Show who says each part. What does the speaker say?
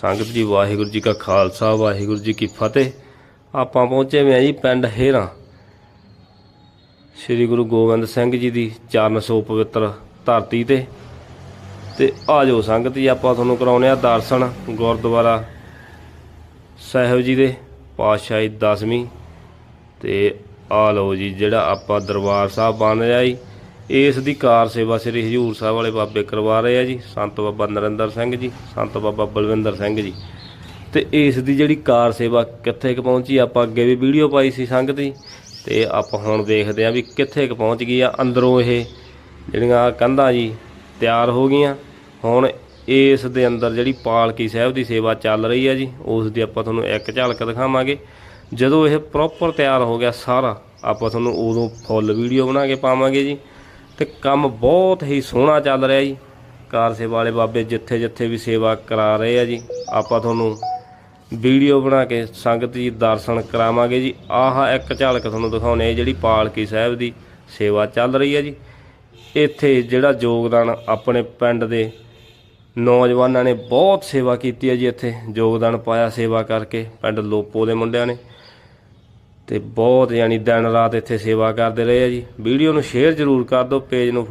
Speaker 1: ਸੰਗਤ ਜੀ, ਵਾਹਿਗੁਰੂ ਜੀ ਕਾ ਖਾਲਸਾ, ਵਾਹਿਗੁਰੂ ਜੀ ਕੀ ਫਤਿਹ। ਆਪਾਂ ਪਹੁੰਚੇ ਹੋਏ ਹਾਂ ਜੀ ਪਿੰਡ ਹੇਰਾ। ਸ੍ਰੀ ਗੁਰੂ ਗੋਬਿੰਦ ਸਿੰਘ ਜੀ ਦੀ ਚਰਨ ਸੋ ਪਵਿੱਤਰ ਧਰਤੀ ਤੇ। ਤੇ ਆ ਜਾਓ ਸੰਗਤ ਜੀ, ਆਪਾਂ ਤੁਹਾਨੂੰ ਕਰਾਉਨੇ ਆ ਦਰਸ਼ਨ ਗੁਰਦੁਆਰਾ ਸਾਹਿਬ ਜੀ ਦੇ, ਪਾਤਸ਼ਾਹੀ 10ਵੀਂ ਤੇ ਆ ਲਓ ਜੀ, ਜਿਹੜਾ ਆਪਾਂ ਦਰਬਾਰ ਸਾਹਿਬ ਬਣ ਰਿਹਾ ਜੀ। ਇਸ ਦੀ ਕਾਰ ਸੇਵਾ ਸ੍ਰੀ ਹਜੂਰ ਸਾਹਿਬ ਵਾਲੇ ਬਾਬੇ ਕਰਵਾ ਰਹੇ ਆ ਜੀ, ਸੰਤ ਬਾਬਾ ਨਰਿੰਦਰ ਸਿੰਘ ਜੀ, ਸੰਤ ਬਾਬਾ ਬਲਵਿੰਦਰ ਸਿੰਘ ਜੀ। ਤੇ ਇਸ ਦੀ ਜਿਹੜੀ ਕਾਰ ਸੇਵਾ ਕਿੱਥੇ ਕੁ ਪਹੁੰਚੀ, ਆਪਾਂ ਅੱਗੇ ਵੀ ਵੀਡੀਓ ਪਾਈ ਸੀ ਸੰਗਤ ਜੀ, ਤੇ ਆਪਾਂ ਹੁਣ ਦੇਖਦੇ ਆ ਵੀ ਕਿੱਥੇ ਕੁ ਪਹੁੰਚ ਗਈ ਆ, ਅੰਦਰੋਂ ਇਹ ਜਿਹੜੀਆਂ ਕੰਧਾਂ ਜੀ ਤਿਆਰ ਹੋ ਗਈਆਂ। ਹੁਣ ਇਸ ਦੇ ਅੰਦਰ ਜਿਹੜੀ ਪਾਲਕੀ ਸਾਹਿਬ ਦੀ ਸੇਵਾ ਚੱਲ ਰਹੀ ਹੈ ਜੀ, ਉਸ ਦੀ ਆਪਾਂ ਤੁਹਾਨੂੰ ਇੱਕ ਝਲਕ ਦਿਖਾਵਾਂਗੇ। ਜਦੋਂ ਇਹ ਪ੍ਰੋਪਰ ਤਿਆਰ ਹੋ ਗਿਆ ਸਾਰਾ, ਆਪਾਂ ਤੁਹਾਨੂੰ ਉਦੋਂ ਫੁੱਲ ਵੀਡੀਓ ਬਣਾ ਕੇ ਪਾਵਾਂਗੇ ਜੀ। ਤੇ ਕੰਮ ਬਹੁਤ ਹੀ ਸੋਹਣਾ ਚੱਲ ਰਿਹਾ ਜੀ। ਕਾਰ ਸੇਵਾ ਵਾਲੇ ਬਾਬੇ ਜਿੱਥੇ ਜਿੱਥੇ ਵੀ ਸੇਵਾ ਕਰਾ ਰਹੇ ਆ ਜੀ। ਆਪਾਂ ਤੁਹਾਨੂੰ ਵੀਡੀਓ ਬਣਾ ਕੇ ਸੰਗਤ ਜੀ ਦਰਸ਼ਨ ਕਰਾਵਾਂਗੇ ਜੀ। ਆਹ ਇੱਕ ਝਲਕ ਤੁਹਾਨੂੰ ਦਿਖਾਉਣੇ ਜਿਹੜੀ ਪਾਲਕੀ ਸਾਹਿਬ ਦੀ ਸੇਵਾ ਚੱਲ ਰਹੀ ਹੈ ਜੀ। ਇੱਥੇ ਜਿਹੜਾ ਯੋਗਦਾਨ ਆਪਣੇ ਪਿੰਡ ਦੇ ਨੌਜਵਾਨਾਂ ਨੇ ਬਹੁਤ ਸੇਵਾ ਕੀਤੀ ਹੈ ਜੀ ਇੱਥੇ। ਯੋਗਦਾਨ ਪਾਇਆ ਸੇਵਾ ਕਰਕੇ ਪਿੰਡ ਲੋਪੋ ਦੇ ਮੁੰਡਿਆਂ ਨੇ। ਤੇ ਬਹੁਤ ਯਾਨੀ ਦਿਨ ਰਾਤ ਇੱਥੇ ਸੇਵਾ ਕਰਦੇ ਰਹੇ ਆ ਜੀ। ਵੀਡੀਓ ਨੂੰ ਸ਼ੇਅਰ ਜ਼ਰੂਰ ਕਰ ਦਿਓ, ਪੇਜ ਨੂੰ